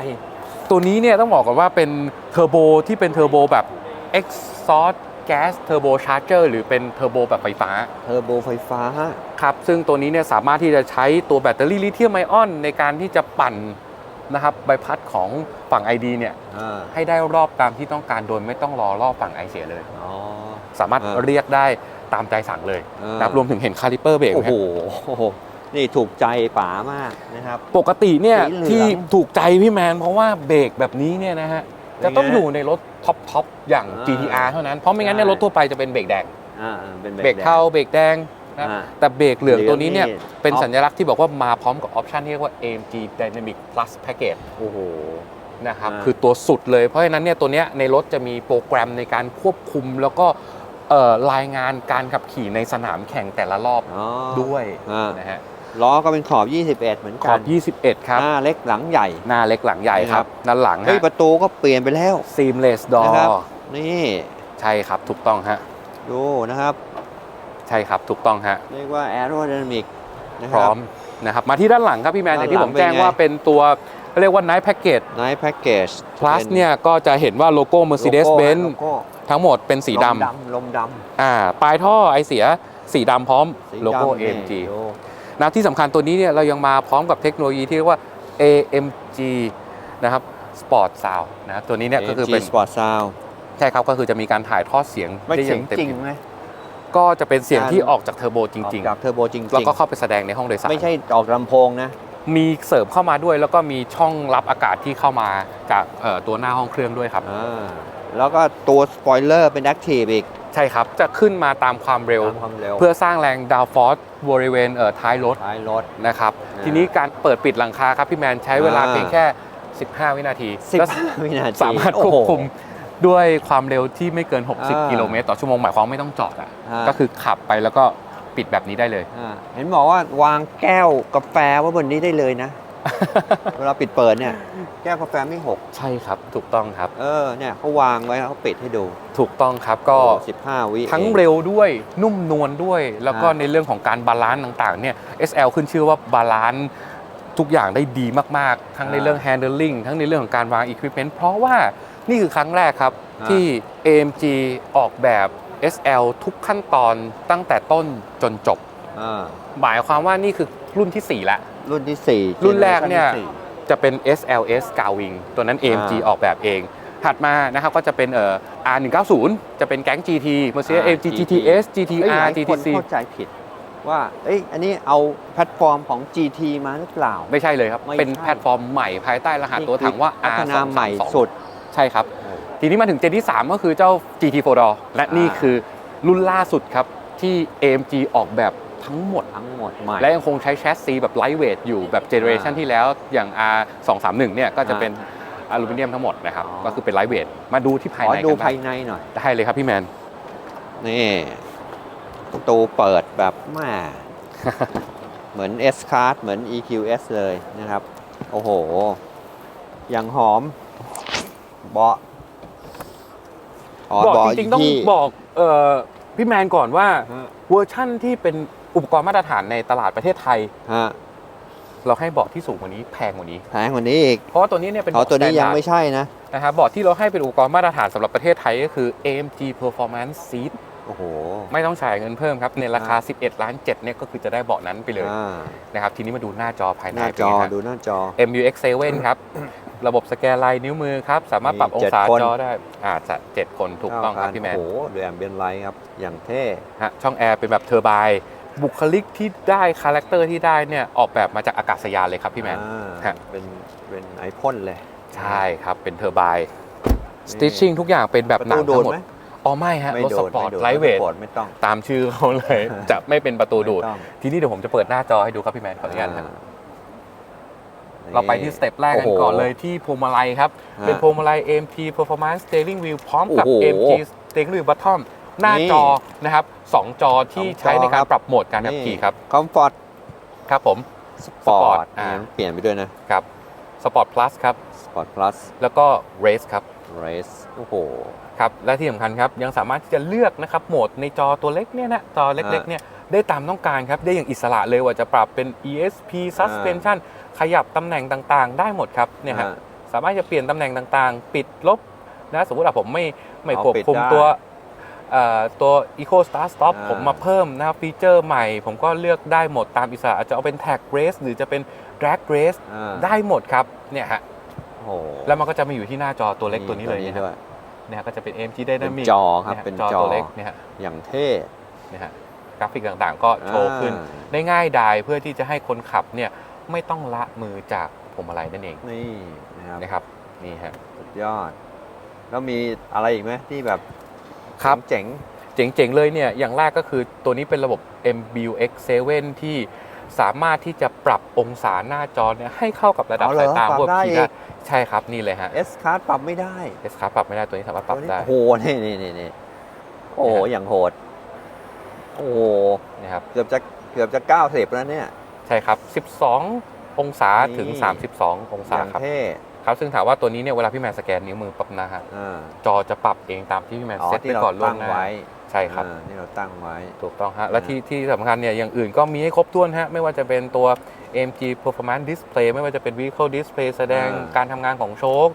S2: ตัวนี้เนี่ยต้องบอกก่อนว่าเป็นเทอร์โบที่เป็นเทอร์โบแบบ Exhaust Gas Turbo Charger หรือเป็นเทอร์โบแบบไฟฟ้า
S1: เทอร์โบไฟฟ้า
S2: ครับ ซึ่งตัวนี้เนี่ยสามารถที่จะใช้ตัวแบตเตอรี่ลิเธียมไอออนในการที่จะปั่น นะครับใบพัดของฝั่ง ID เนี่ย
S1: อ่า
S2: ให้ได้รอบตามที่ต้องการโดยไม่ต้องรอรอบฝั่ง I เสียเลย
S1: อ๋อ
S2: สามารถ
S1: อ่า
S2: เรียกได้ตามใจสั่งเลย
S1: อ่า
S2: นะครับรวมถึงเห็นคาลิเปอร์เบรกไห
S1: โอ้
S2: ม
S1: โห
S2: ฮะ
S1: นี่ถูกใจป๋ามากนะครับ
S2: ปกติเนี่ย
S1: สีเหลือง
S2: ที่ถูกใจพี่แมน เพราะว่าเบรกแบบนี้เนี่ยนะฮะ
S1: เป็นไง
S2: จะต้องอยู่ในรถท็อปทอปอย่าง
S1: อ่า
S2: GTR เท่านั้นเพราะไม่งั้นเนี่ย
S1: ใช่
S2: รถทั่วไปจะเป็นเบรกแดง
S1: อ่าเป็น
S2: เบรกเทาเบรกแดง นะ
S1: อ่า
S2: แต่เบรกเหลืองตัวนี้เนี่ย
S1: เหลืองนี่
S2: เป็น
S1: ท็อป
S2: สัญลักษณ์ที่บอกว่ามาพร้อมกับออปชันที่เรียกว่า AMG Dynamic Plus Package
S1: โอ้โห
S2: นะครับ
S1: อ่า
S2: คือตัวสุดเลยเพราะฉะนั้นเนี่ยตัวเนี้ยในรถจะมีโปรแกรมในการควบคุม แล้วก็เอ่อรายงานการขับขี่ในสนามแข่งแต่ละรอบ
S1: อ๋อ
S2: ด้วย
S1: อ่า
S2: นะฮะ
S1: ล้อก็เป็นขอบ 21 เหมือน
S2: ข
S1: กั
S2: อนบ21 ครับ
S1: หน้าเล็กหลังใหญ่
S2: หน้าเล็กหลังใหญ่ครับด้านหลัง
S1: เฮ้ย
S2: ฮะ
S1: ประตูก็เปลี่ยนไปแล้ว
S2: seamless door
S1: นะครับ นี่
S2: ใช่ครับถูกต้องฮะ
S1: ดูนะครับ
S2: ใช่ครับ ถูกต้องฮะ
S1: เรียกว่า aerodynamic นะค
S2: พร้
S1: รั
S2: อบ มนะครับ มาที่ด้านหลังครับพี่แมนอย่างที่ผม
S1: ด้านหลัง
S2: แจ้ง
S1: เป็นไง
S2: ว่าเป็นตัวเรียกว่า night package
S1: night package
S2: plus
S1: ป็
S2: เนี่ยก็จะเห็นว่าโลโก้
S1: โลโก้
S2: Mercedes-Benz
S1: โลโก้
S2: ทั้งหมดเป็นสีด
S1: ลมดำลมดำ
S2: อ่าปลายท่อไอเสียสีดำพร้อมำ
S1: สี
S2: โลโก้
S1: ดำนี่
S2: AMG
S1: ดู
S2: นะที่สำคัญตัวนี้เนี่ยเรายังมาพร้อมกับเทคโนโลยีที่เรียกว่า AMG นะครับ Sport Sound นะครับตัวนี้เนี่ยก็คือเป็น
S1: AMG Sport Sound
S2: ใช่ครับก็คือจะมีการถ่ายทอดเสียง
S1: ไม่
S2: ได้อ
S1: เสีย
S2: ย่างงเต็ม
S1: จริง
S2: ที่
S1: ไหม
S2: ก็จะเป็นเสียงที่
S1: การ
S2: ออกจากเทอร์โบจริง
S1: ออกจากเทอร์โบจริง
S2: ๆ
S1: ๆ
S2: แล้วก็เข้าไปแสดงในห้องโดยสาร
S1: ไม่ใช่ออกลำโพงนะ
S2: มีเสริมเข้ามาด้วยแล้วก็มีช่องรับอากาศที่เข้ามาจากเอ่อตัวหน้าห้องเครื่องด้วยครับ
S1: อ่าแล้วก็ตัวสปอยเลอร์เป็นแอคทีฟอีก
S2: ใช่ครับ จะขึ้นมาตามความเร็ว
S1: ตามความเร็ว
S2: เพื่อสร้างแรงดาวฟอร์สบริเวณเอ่อท้ายรถ
S1: ท้ายรถ
S2: นะครับ
S1: อ่า
S2: ทีนี้การเปิดปิดหลังคาครับพี่แมนใช้เวลา
S1: อ่า
S2: เพียงแค่ 15 วินาที
S1: สิบ
S2: แล้ว
S1: วินาที
S2: สามารถ
S1: โอ้
S2: ควบ
S1: โห
S2: คุม ด้วยความเร็วที่ไม่เกิน
S1: อ่า
S2: 60 กิโลเมตรต่อชั่วโมงหมายความไม่ต้องจอดอะ
S1: ฮะ
S2: ก็คือขับไปแล้วก็ปิดแบบนี้ได้เลย
S1: อ่าเห็นบอกว่าวางแก้วกาแฟไว้บนนี้ได้เลยนะเวลาปิดเปิดเนี่ยแก้วกาแฟไม่หก
S2: ใช่ครับ ถูกต้องครับ
S1: เออเนี่ยเขาวางไว้แล้วเขาปิดให้ดู
S2: ถูกต้องครับก็
S1: สิบห้าวิ
S2: ทั้ง
S1: อง
S2: เร็วด้วยนุ่มนวลด้วย แล้วก็
S1: อ่า
S2: ในเรื่องของการบาลานซ์ต่างๆเนี่ย SL ขึ้นชื่อว่าบาลานซ์ทุกอย่างได้ดีมากๆ ทั้งใน
S1: อ่า
S2: เรื่อง handling ทั้งในเรื่องของการวาง equipment เพราะว่า นี่คือครั้งแรกครับ
S1: อ่า
S2: ที่ AMG ออกแบบ SL ทุกขั้นตอนตั้งแต่ต้นจนจบ
S1: อ่า
S2: หมายความว่านี่คือรุ่นที่ 4 แล้ว
S1: รุ่นที่สี่
S2: รุ่นแรกเนี่ย
S1: generation ที่สี่
S2: จะเป็น SLS g a w i n g ตัวนั้น AMG
S1: อ่า
S2: ออกแบบเอง ถัดมานะครับก็จะเป็นเอ่อ R190 จะเป็นแก๊ง GT Mercedes
S1: อ่า
S2: AMG GTS
S1: เอ้ยห
S2: GTR
S1: ลายคน
S2: GTC
S1: เข้าใจผิดว่าเอ้ยอันนี้เอาแพลตฟอร์มของ GT มาหรือเปล่า
S2: ไม่ใช่เลยครับ
S1: ไม่
S2: เป็น
S1: ใช่
S2: แพลตฟอร์มใหม่ภายใต้รหัสตัวถังว่า
S1: พัฒนา
S2: R232
S1: ใหม่สุด
S2: ใช่ครับ ทีนี้มาถึงเจนที่ 3 ก็คือเจ้า GT4 Door และนี่
S1: อ่าคือ
S2: รุ่นล่าสุดครับที่ AMG ออกแบบทั้งหมด
S1: ทั้งหมดใหม่
S2: และยังคงใช้แชสซีแบบไลท์เวทอยู่แบบเจเนอเรชัน
S1: อ่า
S2: ที่แล้วอย่าง R231 เนี่ยก็จะ
S1: อ่า
S2: เป็นอลูมิเนียมทั้งหมดนะครับ
S1: อ๋อ
S2: ก็คือเป็นไลท์เวทมาดูที่ภาย
S1: ขอ
S2: ใน
S1: ดู
S2: กันบ้า
S1: ภางยในหน่อย
S2: ได้เลยครับพี่แมน
S1: นี่ประตูเปิดแบบแม่เหมือน S Card เหมือน EQS เลยนะครับ โอ้โห อย่างหอมเบาะอ๋อ
S2: บอก
S1: เบาะ
S2: จริงๆต้อง
S1: ที่
S2: บอกเอ่อพี่แมนก่อนว่า
S1: ฮะ
S2: เวอร์ชั่นที่เป็นอุปกรณ์มาตรฐานในตลาดประเทศไทย
S1: ฮะ
S2: เราให้เบาะที่สูงกว่านี้แพงกว่านี้
S1: แพงกว่านี้อีก
S2: เพราะว่าตัวนี้เนี่ยเป็น
S1: เขาตัวนี้ยัง
S2: เบาะ
S1: ไม่
S2: standard
S1: ใช่นะ
S2: นะครับเบาะที่เราให้เป็นอุปกรณ์มาตรฐานสำหรับประเทศไทยก็คือ AMG Performance Seat
S1: โอ้โห
S2: ไม่ต้องจ่ายเงินเพิ่มครับในราคา 11 ล้าน7เนี่ยก็คือจะได้เบาะนั้นไปเลย
S1: อ่า
S2: นะครับทีนี้มาดูหน้าจอภาย
S1: ห
S2: ใน
S1: น้า
S2: เป็น
S1: จอ
S2: ไงฮะ
S1: ดูหน้าจอ
S2: MUX 7ครับ ระบบสแกนลายนิ้วมือครับ สามารถปรับ
S1: มี
S2: อง
S1: เจ็ด
S2: ศา
S1: คน
S2: จอได้อาจจะ7คนถูกต้องครับพี่แมน
S1: โอ้โหดูแอมเบียนไลท์ครับ อย่างเท่
S2: ฮะช่องแอร์เป็นแบบเทอร์ไบน์บุคลิกที่ได้คาแรคเตอร์ที่ได้เนี่ยออกแบบมาจากอากาศยานเลยครับพี่แมน
S1: อ่า
S2: ฮะ
S1: เป็นเป็นไอพ่นเลย
S2: ใช่ครับ เป็นเทอร์ไบน์สติชชิ่งทุกอย่างเป็นแบบ
S1: ประ
S2: หนั
S1: ตู
S2: ง
S1: โด
S2: ทั้
S1: ด
S2: งหมด
S1: ไหม
S2: อ๋อไม่ฮะ
S1: ไม่
S2: รถ
S1: โด
S2: ส
S1: ด
S2: ปอร์ต
S1: ม่โดด
S2: ไลท์เวท
S1: สปอร์ตไม่ต้อง
S2: ตามชื่อเขาเลย จะไม่เป็นประตูดูด
S1: ไม่ต้อง
S2: ทีนี้เดี๋ยวผมจะเปิดหน้าจอให้ดูครับพี่แมนขออนุญาตครับ
S1: อ่
S2: เราไปที่สเต็ปแรกกันก่อนเลยที่พวงมาลัยครับ
S1: ฮะ
S2: เป็นพวงมาลัย AMT Performance Steering Wheel พร้อมกับ
S1: โอ้โห
S2: AMT Steering Wheel Bottom หน้า
S1: นี่
S2: จอนะครับสองจอที่
S1: สองจอ
S2: ใช้ในการ
S1: ครับ
S2: ปรับโหมดการขับขี่ครับ
S1: คอมฟอร์ต
S2: ครับผม
S1: สปอร์
S2: Sport
S1: ต
S2: อ่า
S1: เปลี่ยนไปด้วยนะ
S2: ครับ Sport Plus ครับ
S1: สปอร์ตพลัส
S2: แล้วก็ Race ครับ
S1: เรสโอ้โห
S2: ครับ และที่สำคัญครับ ยังสามารถที่จะเลือกนะครับโหมดในจอตัวเล็กเนี่ยนะจอเล็กๆเนี่ยได้ตามต้องการครับ ได้อย่างอิสระเลยว่าจะปรับเป็น ESP Suspension ขยับตำแหน่งต่างๆ ได้หมดครับเนี่ยฮะ
S1: อ่า
S2: สามารถจะเปลี่ยนตำแหน่งต่างๆ ปิดลบนะสมมติว่าผมไม่ไม่
S1: อ๋อ
S2: ควบคุม
S1: ปิดได้
S2: ตัวเอ่อตัว Eco Start Stop
S1: อ่า
S2: ผมมาเพิ่มนะครับฟีเจอร์ใหม่ ผมก็เลือกได้หมดตามอิสระอาจจะเอาเป็น Tag Race หรือจะเป็น Drag Race
S1: อ่า
S2: ได้หมดครับเนี่ยฮะ
S1: โอ้โห
S2: แล้วมันก็จะมาอยู่ที่หน้าจอตัวเล็กตัวนี้เลย
S1: นี่
S2: นะ
S1: ด้วย
S2: เนี่ยก็จะเป็น AMG
S1: เป็น
S2: Dynamic
S1: จอครับ
S2: ยฮะ
S1: เป็น
S2: จอ
S1: จอ
S2: ตัวเล็กเนี่ยฮะ
S1: อย่างเท่
S2: เนี่ยฮะกราฟิกต่างๆ ก็โชว์ขึ้น
S1: อ่า
S2: ได้ง่ายดายเพื่อที่จะให้คนขับเนี่ยไม่ต้องละมือจากพวงมาลัยนั่นเอง
S1: นี่นะครับ
S2: นะครับนี่ฮะ
S1: สุดยอด แล้วมีอะไรอีกไหมที่แบบ
S2: ครับ
S1: เจ๋ง
S2: เจ๋ง ๆ เลยเนี่ย อย่างแรกก็คือตัวนี้เป็นระบบ MBUX 7 ที่ สามารถที่จะปรับองศาหน้าจอเนี่ยให้เข้ากับระดับ
S1: อ๋อเหรอ
S2: สายตา
S1: ปรับ
S2: พวก
S1: ได้
S2: ขี่
S1: อี
S2: ได้
S1: ก
S2: ใช่ครับนี่เลยฮะ
S1: S card ปรับไม่ได้
S2: S ครับปรับไม่ได้ตัวนี้สามารถปรับได้
S1: โอ้โหนี่นี่นี่นี่โอ้โหอย่างโหดโอ้โห
S2: นะครับ
S1: เกือบจะเกือบจะ90แล้วเนี่ย
S2: ใช่ครับ12องศาถึง
S1: นี่
S2: 32 อง
S1: อ
S2: ศา
S1: ย่าง
S2: ครับ
S1: เท่
S2: ครับซึ่งถามว่าตัวนี้เนี่ยเวลาพี่แมนสแกนนิ้วมือปั๊บนะฮะ
S1: อ่า
S2: จอจะปรับเองตามที่พี่แมน
S1: อ๋อ
S2: เซต
S1: ที่
S2: ไว้
S1: เรา
S2: ก่อนล่ว
S1: ตั้
S2: ง
S1: ง
S2: หน้า
S1: ไว้
S2: ใช่ครับ
S1: อ่าที่เราตั้งไว้
S2: ถูกต้องฮะ และที่ที่สำคัญเนี่ยอย่างอื่นก็มีให้ครบถ้วนฮะ ไม่ว่าจะเป็นตัว AMG Performance Display ไม่ว่าจะเป็น Vehicle Display แสดง
S1: อ่า
S2: การทำงานของโชค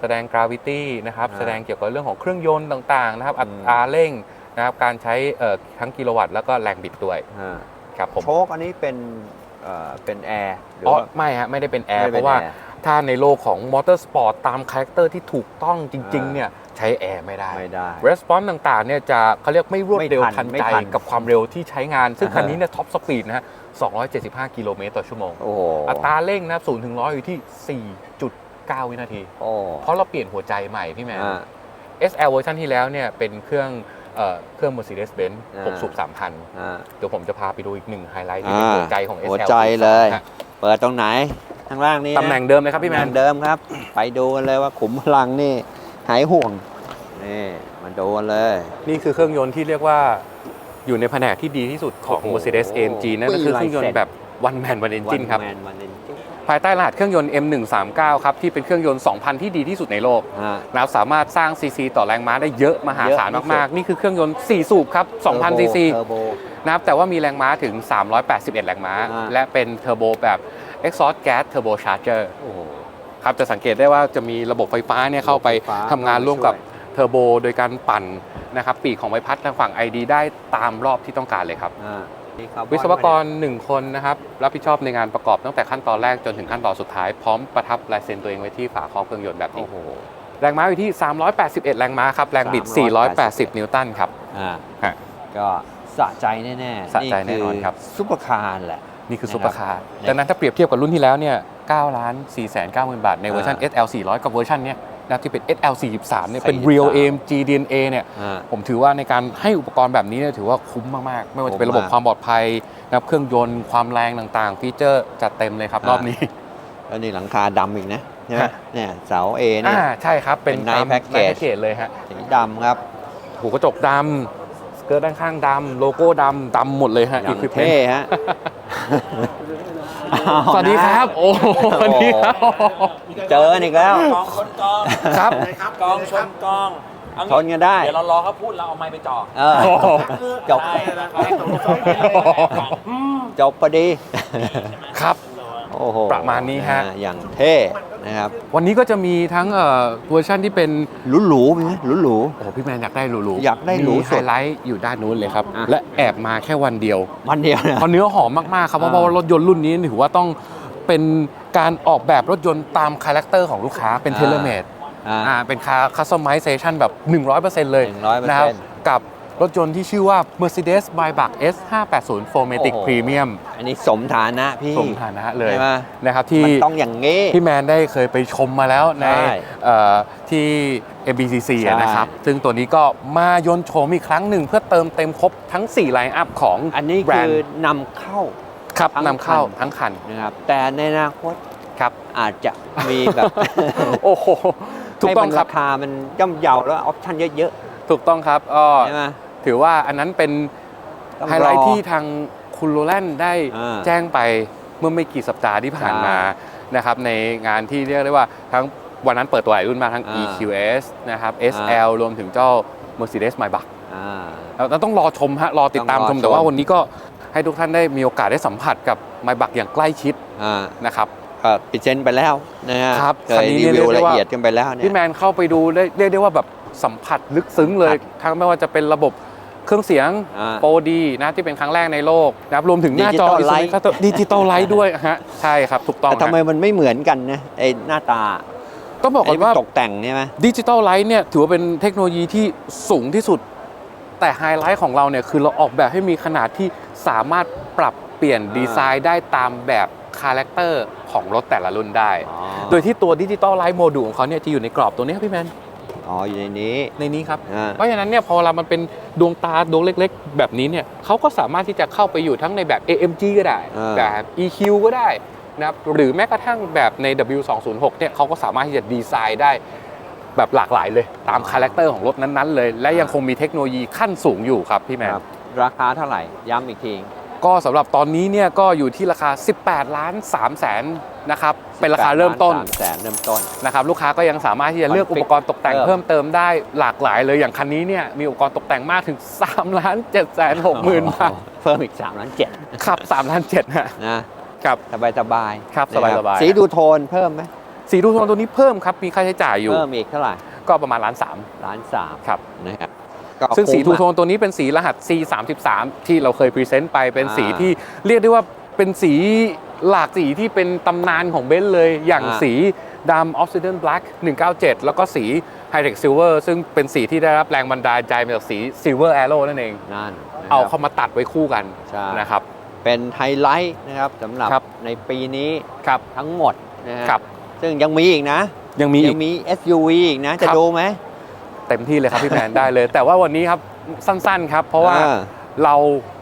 S2: แสดง gravity นะครับ
S1: อ่า
S2: แสดงเกี่ยวกับเรื่องของเครื่องยนต์ต่างๆนะครับ อั
S1: อืม
S2: ตราเร่งนะครับ การใช้เอ่อทั้งกิโลวัตต์แล้วก็แรงบิดด้วย
S1: อ่า
S2: ครับผม
S1: โชคอันนี้เป็นเอ่อเป็นแอร์หรือ
S2: อ๋อ
S1: ว่า
S2: ไม่ฮะ ไม่ได้เป็นแอร์
S1: ไม่
S2: เพ
S1: ได้ป็น
S2: ราะว่า
S1: แอ
S2: ถ้าในโลกของมอเตอร์สปอร์ตตามคาแรคเตอร์ที่ถูกต้องจริงๆ
S1: อ่า
S2: เนี่ย ใช้แอร์ไม่ได้
S1: ไม่ได้
S2: response ต่างๆเนี่ยจะเขาเรียกไม่รวดเร็ว
S1: ไม่ทั
S2: ทั
S1: น
S2: น
S1: ไม่
S2: ใจ
S1: ทัน
S2: กับความเร็วที่ใช้งาน ซึ่ง
S1: อ่า
S2: คันนี้เนี่ยท็อปสปีดนะฮะ 275 กิโลเมตรต่อชั่วโมง
S1: โอ้โห
S2: อัตราเร่งนะครับ0ถึง100 อยู่ที่ 4.9 วินาที
S1: โอ้
S2: เพราะเราเปลี่ยนหัวใจใหม่พี่แมน
S1: อ่า
S2: SL เวอร์ชันที่แล้วเนี่ยเป็นเครื่องเอ่อเครื่อง Mercedes-Benz
S1: อ่า
S2: 6สูบ3,000
S1: อ่า
S2: เดี๋ยวผมจะพาไปดูอีกหนึ่งไฮไลท์ที่เป็น
S1: อ่า
S2: หัวใจของ SL
S1: หัวใจเลย
S2: ฮะ
S1: เปิดตรงไหน ข้างล่างนี่นะ
S2: ตำแหน่งเดิมเลยครับพี่แม
S1: ตำ
S2: น
S1: แหน่งเดิมครับ ไปดูกันเลยว่าขุมพลังนี่ หายห่วงนี่มาดูกันเลย
S2: นี่คือเครื่องยนต์ที่เรียกว่าอยู่ในแผนกที่ดีที่สุดของ
S1: โอ้โห
S2: Mercedes AMG นั่นก็คือเครื่องยนต์แบบ one man one engine ครับ
S1: แมนวันเอนจิน
S2: ภายใต้รหัสเครื่องยนต์ M139 ครับที่เป็นเครื่องยนต์ 2,000 ที่ดีที่สุดในโลก
S1: อ่า
S2: นะครับสามารถสร้างซีซีต่อแรงม้าได้เยอะมหาศาล
S1: เยอะที่สุด
S2: มากๆ นี่คือเครื่องยนต์ 4 สูบครับ 2,000 ซีซี
S1: เทอร์โบ
S2: นะครับแต่ว่ามีแรงม้าถึง 381 แรงม้า
S1: อ่า
S2: และเป็นเทอร์โบแบบ exhaust gas turbo charger
S1: โอ้โห
S2: ครับจะสังเกตได้ว่าจะมีระบบไฟฟ้าเนี่ยเข้าไป
S1: ระบบไฟฟ้า
S2: ทำงานร่วมกับ
S1: ช่วย
S2: เทอร์โบ โดยการปั่นนะครับปีกของใบพัดทางฝั่ง ID ได้ตามรอบที่ต้องการเลยครับ
S1: อ่านี่คาร์บอน
S2: วิศวกร 1 คนนะครับรับผิดชอบในงานประกอบตั้งแต่ขั้นตอนแรกจนถึงขั้นตอนสุดท้าย พร้อมประทับลายเซ็นตัวเองไว้ที่ฝาครอบเครื่องยนต์แบบนี้
S1: โอ้โห
S2: แรงม้าอยู่ที่ 381 แรงม้าครับ แรงบิด 480 นิวตันครับ
S1: อ่า
S2: ฮะ
S1: ก็สะใจแน่ๆ
S2: สะใจแน่นอนครับ
S1: ซุปเปอร์คาร์แหละ
S2: นี่คือ
S1: นะครับ
S2: ซุปเปอร์คาร์
S1: เนี่ย
S2: ดังนั้นถ้าเปรียบเทียบกับรุ่นที่แล้วเนี่ย 9ล้าน4แสน9หมื่นบาท ในเวอร์ชัน
S1: อ่า
S2: SL 400 กับเวอร์ชันเนี้ยนะที่เป็น SL 43เนี่ยเป็น
S1: 43
S2: Real AMG DNA เนี่ย
S1: อ่า
S2: ผมถือว่าในการให้อุปกรณ์แบบนี้เนี่ยถือว่าคุ้มมาก ๆ ไม่ว่าจะเป็นระบบ
S1: คุ้มมาก
S2: ความปลอดภัยนะครับเครื่องยนต์ความแรงต่างๆ ฟีเจอร์จัดเต็มเลยครับ
S1: อ่ารร
S2: อบนี้
S1: แล้วนี่หลังคาดำอีกนะใช่ไหม
S2: ฮะ
S1: เนี่ยเสาเอเนี่ย
S2: อ่าใช่ครับ เป็น
S1: เป็น Night
S2: ตาม
S1: Package
S2: Night Package เลยฮะ
S1: สีดำครับ
S2: หูกระจกดำสเกิร์ตด้านข้างดำโลโก้ดำดำหมดเลยฮะ
S1: อย่าง
S2: Equipment
S1: เท่ฮะเอา
S2: สวัสดีครับ
S1: นะ
S2: โอ้โหสวัสดีครับ
S1: เจอกันอีกแล้ว
S3: กองชนกอง
S2: ครับ
S3: กองชนกองเอางี้
S1: ชนกันได้
S3: เดี๋ยวเรารอเขาพูดเราเอาไม้ไปจ่อ
S1: เออ
S2: โอ้โห
S1: จบ
S3: ใช่นะครับให้ตรงสองคนอืม
S1: จบพอดี
S2: ครับ
S1: โอ้โห
S2: ประมาณนี้ฮะ
S1: อ่าอย่างเท่นะครับ
S2: วันนี้ก็จะมีทั้งเอ่อเวอร์ชันที่เป็น
S1: หรูๆไหมหรู
S2: โอ้โหพี่แมนอยากได้หรูๆ
S1: อยากได้หรู
S2: มี
S1: สุ
S2: ไฮ
S1: ด
S2: ไลท์อยู่ด้านนู้นเลยครับ
S1: อะ
S2: และแอบมาแค่วันเดียว
S1: ๆวันเดียวนะ
S2: เพราะเนื้อหอมมากๆครับเพราะ
S1: อ่า
S2: ว่ารถยนต์รุ่นนี้ถือว่าต้องเป็นการออกแบบรถยนต์ตามคาแรคเตอร์ของลูกค้าเป็น
S1: อ่า
S2: เทเลเมด
S1: อ่า
S2: อ่า เป็นคาคัสตอมไมเซชันแบบ 100%เลย
S1: 100%
S2: นะครับกับ รถยนต์ที่ชื่อว่า Mercedes Maybach S580 4matic
S1: โอ้โห
S2: Premium
S1: อันนี้สมฐานะพี่
S2: สมฐานะเลย
S1: ใช่ไหม
S2: นะครับที่
S1: มันต้องอย่างงี้
S2: พี่แมนได้เคยไปชมมาแล้วใน
S1: ใช่
S2: เอ่อที่ MBCC
S1: ใช่
S2: นะครับ ซึ่งตัวนี้ก็มายนต์โฉมอีกครั้งหนึ่ง เพื่อเติมเต็มครบทั้ง 4 ไลน์อัพของ
S1: อันนี้
S2: แบร
S1: คื
S2: น
S1: อ
S2: ด์
S1: นำเข้า
S2: ครับ
S1: ทั้ง
S2: นำเข้า
S1: คัน
S2: ทั้งคัน
S1: นะครับ แต่ในอนาคต
S2: ครับ
S1: อาจจะมีแบบ
S2: โอ้โห ถูกต้อง
S1: ให้มัน
S2: ครับ
S1: ราคามันย่อมเยาแล้วออปชั่นเยอะ
S2: ถูกต้องครับก็
S1: ๆใช่ไหม
S2: ถือว่าอันนั้นเป็น
S1: ต้อง
S2: ไฮไลท์
S1: รอ
S2: ที่ทางคุณโรแลนด์ได้
S1: อ่า
S2: แจ้งไปเมื่อไม่กี่สัปดาห์ที่ผ่านมา
S1: ใช่
S2: นะครับในงานที่เรียกได้ว่าทั้งวันนั้นเปิดตัวหลายรุ่นมากทั้ง
S1: อ่า
S2: EQS นะครับ SL รวมถึงเจ้า Mercedes Maybach
S1: อ่า
S2: เราเราต้องรอชมฮะรอติดตาม
S1: ต้องรอ
S2: ชม แต่ว่า
S1: ชม
S2: วันนี้ก็ให้ทุกท่านได้มีโอกาสได้สัมผัสกับ Maybach อย่างใกล้ชิด
S1: อ่า
S2: นะครับ
S1: ก็ปิดเซนไปแล้วนะฮะ
S2: ครับ
S1: เค
S2: คัน
S1: ย
S2: นี้
S1: รี
S2: เนี่ย
S1: วิว
S2: เรียกได้
S1: ละ
S2: ว่า
S1: เอียดกันไปแล้วเนี่ย
S2: พี่แมนเข้าไปดูได้เรียกได้ว่าแบบสัมผัสลึกซึ้งเลย ทั้งไม่ว่าจะเป็นระบบ เครื่องเสียง
S1: อ่า
S2: โปรดีนะที่เป็นครั้งแรกในโลกนะครับรวมถึงหน้าจอ
S1: Digital Light
S2: ดิจิตอลไลท์ด้วยฮะใช่ครับถูกต้อง
S1: แต่ทำไม
S2: ฮะ
S1: มันไม่เหมือนกันนะไอหน้าตา
S2: ต้องบอกก่อนว่า
S1: ไตกแต่งใช่ไหม
S2: ดิจิตอลไลท์เนี่ยถือว่าเป็นเทคโนโลยีที่สูงที่สุด แต่ไฮไลท์ของเราเนี่ยคือเราออกแบบให้มีขนาดที่สามารถปรับเปลี่ยน
S1: อ่า
S2: ดีไซน์ได้ตามแบบคาแรคเตอร์ของรถแต่ละรุ่นได้
S1: อ๋อ
S2: โดยที่ตัวดิจิตอลไลท์โมดูลของเขาเนี่ยจะอยู่ในกรอบตัวนี้ครับพี่แมน
S1: อ๋ออยู่ในนี้
S2: ในนี้ครับ
S1: อ่า
S2: เพราะฉะนั้นเนี่ยพอเวลามันเป็นดวงตาดวงเล็กๆ แบบนี้เนี่ยเขาก็สามารถที่จะเข้าไปอยู่ทั้งในแบบ AMG ก็ได้
S1: อ่า
S2: แบบ EQ ก็ได้นะครับหรือแม้กระทั่งแบบใน W206 เนี่ยเขาก็สามารถที่จะดีไซน์ได้แบบหลากหลายเลย ตามคาแรคเตอร์ของรถนั้นๆเลย และยังคงมีเทคโนโลยีขั้นสูงอยู่ครับพี่แมน
S1: ครับราคาเท่าไหร่ ย้ำอีกที
S2: ก็สำหรับตอนนี้เนี่ยก็อยู่ที่ราคา 18 ล้าน3แสนนะครับเป็นราคาเริ่มต้น
S1: สามแสนเริ่มต้น
S2: นะครับลูกค้าก็ยังสามารถที่จะเลือกอุปกรณ์ตกแต่ง
S1: เพิ่
S2: เพิ่
S1: ม
S2: มเติมได้หลากหลายเลยอย่างคันนี้เนี่ยมีอุปกรณ์ตกแต่งมากถึง3ล้าน7แสน6หมื่นบาท
S1: เพิ่มอีก3ล้านเจ็ด
S2: ครับ3ล้าน7ฮะ
S1: นะครับสบายสบายๆ
S2: ครับ
S1: นะ
S2: สบายๆ
S1: สีดูโทนเพิ่มไหม
S2: สีดูโทนตัวนี้เพิ่มครับมีค่าใช้จ่ายอยู่
S1: เพิ่มอีกเท่าไหร่
S2: ก็ประมาณล้านสาม
S1: ล้านสาม
S2: ครับ
S1: นะครับก็
S2: ซึ่งสีทู
S1: คุ้ม
S2: โท
S1: อะ
S2: นตัวนี้เป็นสีรหัส C33 ที่เราเคยพรีเซนต์ไปเป็น
S1: อ่า
S2: สีที่เรียกได้ว่าเป็นสีหลากสีที่เป็นตำนานของเบนซ์เลยอย่าง
S1: อ่า
S2: สีดำ Obsidian Black 197 แล้วก็สี High-Tech Silver ซึ่งเป็นสีที่ได้รับแรงบันดาลใจมาจากสี Silver Arrow นั่นเอง
S1: นั่นนะครับ
S2: เอาเข้ามาตัดไว้คู่กัน
S1: ใช่
S2: นะครับ
S1: เป็นไฮไลท์นะครับสำหรับ
S2: ครับ
S1: ในปีนี้
S2: ครับ
S1: ทั้งหมดนะฮะ
S2: ครับ
S1: ซึ่งยังมีอีกนะ
S2: ยังมีอี
S1: ยั
S2: ก
S1: งมี SUV อีกนะ จะ
S2: ครับ
S1: ดูไหม
S2: เต็มที่เลยครับพี่แมนได้เลย แต่ว่าวันนี้ครับสั้นๆครับเพราะว่า
S1: อ่
S2: เรา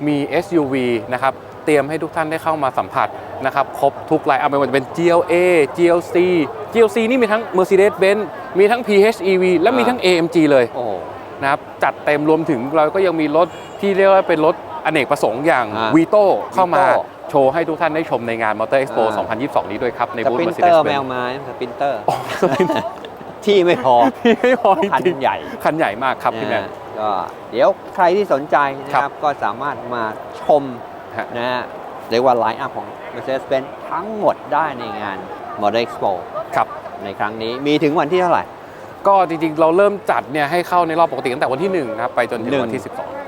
S2: มี SUV นะครับเตรียมให้ทุกท่านได้เข้ามาสัมผัสนะครับครบทุกไลน์อัพไม่ว่าจะเป็น GLA GLC GLC นี่มีทั้ง Mercedes-Benz มีทั้ง PHEV และมีทั้ง AMG เลย
S1: โอ้โห
S2: นะครับจัดเต็มรวมถึงเราก็ยังมีรถที่เรียกว่าเป็นรถอเนกประสงค์อย่าง
S1: อ่า
S2: Vito เข้ามา
S1: Vito
S2: โชว์ให้ทุกท่านได้ชมในงาน Motor Expo
S1: อ่า
S2: 2022 นี้ด้วยครับ ใน
S1: ส
S2: บูธ
S1: ปรินเตอร์แม
S2: Mercedes-Benz
S1: วไม้สปรินเตอร์
S2: โอ้สปรินเตอร์
S1: ที่ไม่พอ
S2: ที่ไม่พอจ
S1: คัน
S2: ริงๆ
S1: ใหญ่
S2: คันใหญ่มากครับพี่แมน
S1: นะฮะก็เดี๋ยวใครที่สนใจนะค
S2: ครั
S1: รับ
S2: บ
S1: ก็สามารถมาชม
S2: ฮะ
S1: นะฮะเรียกว่าไลน์อัพของ Mercedes-Benz ทั้งหมดได้ในงาน Motor Expo
S2: ครับ
S1: ในครั้งนี้มีถึงวันที่เท่าไหร่
S2: ก็จริงๆ เราเริ่มจัดเนี่ยให้เข้าในรอบปกติตั้งแต่วันที่ 1 ครับ ไปจนถึง
S1: หนึ่ง
S2: วันที่
S1: อ่า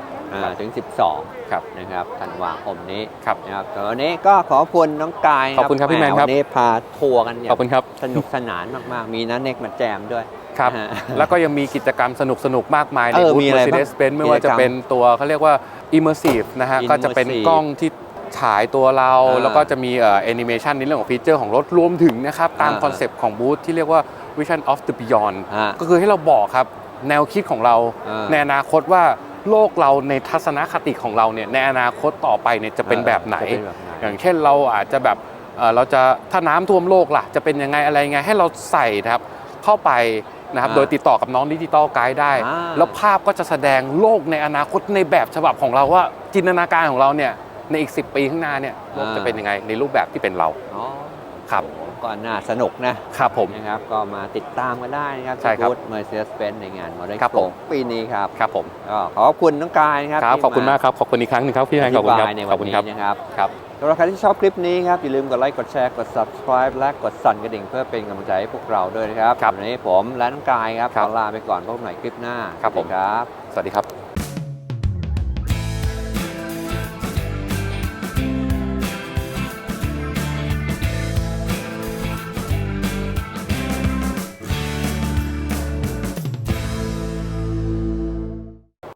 S1: ถึง 12
S2: ครับ
S1: นะครับธันวาคมนี้
S2: ครับ
S1: นะครับตอนนี้ก็ขอบคุณน้องกาย
S2: ขอบคุณครับพี่แมนครับ
S1: วันนี้พาทัวร์กันอ
S2: 12
S1: ย่า
S2: ขอบคุณครับ
S1: สนุกสนานมากๆ มีนันเน็กมาแจมด้วย
S2: ครับ
S1: นะฮะ
S2: แล้วก็ยังมีกิจกรรมสนุกๆมากมายใน
S1: เออ
S2: บูธ
S1: มีอะไรบ้าง
S2: Mercedes-Benz ไม่ว่า
S1: กิจกร
S2: จะ
S1: รม
S2: เป็นตัวเขาเรียกว่า immersive นะฮะ
S1: Immersive
S2: ก็จะเป็นกล้องที่ฉายตัวเรา
S1: อ่า
S2: แล้วก็จะมีเอ่อ animation ในเรื่องของฟีเจอร์ของรถรวมถึงนะครับ ตาม
S1: อ่า
S2: คอนเซปต์ของบูธที่เรียกว่า Vision of the Beyond
S1: อ่า
S2: ก็คือให้เราบอกครับ แนวคิดของเรา
S1: อ่า
S2: ในอนาคตว่า โลกเราในทัศนคติของเราเนี่ยในอนาคตต่อไปเนี่ยจะเป็นแบบไหน
S1: จะเป็นแบบไหน
S2: อย่างเช่นเราอาจจะแบบเอ่อเราจะถ้าน้ำท่วมโลกล่ะจะเป็นยังไงอะไรยังไงให้เราใส่นะครับเข้าไปนะครับ
S1: อ่า
S2: โดยติดต่อกับน้องดิจิตอลไกด์ได้
S1: อ่า
S2: แล้วภาพก็จะแสดงโลกในอนาคตในแบบฉบับของเราว่าจินตนาการของเราเนี่ยในอีก 10 ปีข้างหน้าเนี่ยโลกจะเป็นยังไงในรูปแบบที่เป็นเรา
S1: อ๋อ
S2: ครับ
S1: โอ้โห ก็น่าสนุกนะครับ
S2: ผม
S1: นะครับก็มาติดตามกันได้นะครับ
S2: ใช่ครับ
S1: บูธ Mercedes-Benz ในงาน Motor
S2: ครับ
S1: Expo
S2: ผม
S1: ปีนี้ครับ
S2: ครับผม
S1: ก็ขอบคุณน้องกายนะครับ
S2: ครับ
S1: ที่
S2: ขอบคุณมากครับขอบคุณอีกครั้งหนึ่งครับพี่แมนขอบคุณครับ
S1: ธิายใน
S2: ข
S1: วั
S2: อบ
S1: น
S2: คุณ
S1: นี้
S2: ครับ
S1: นะครับ
S2: ครับำ
S1: หรับใครที่ชอบคลิปนี้ครับอย่าลืมกดไลค์กดแชร์กด subscribe และกดสั่นกระดิ่งเพื่อเป็นกำลังใจให้พวกเราด้วยนะครับ
S2: ครับ
S1: วันนี้ผมและน้องกายครับ
S2: ครั
S1: ข
S2: บ
S1: อลาไปก่อนพบกันใหม่คลิปหน้า
S2: ครับผม
S1: สวัสดีครับ
S2: สวัสดีครับ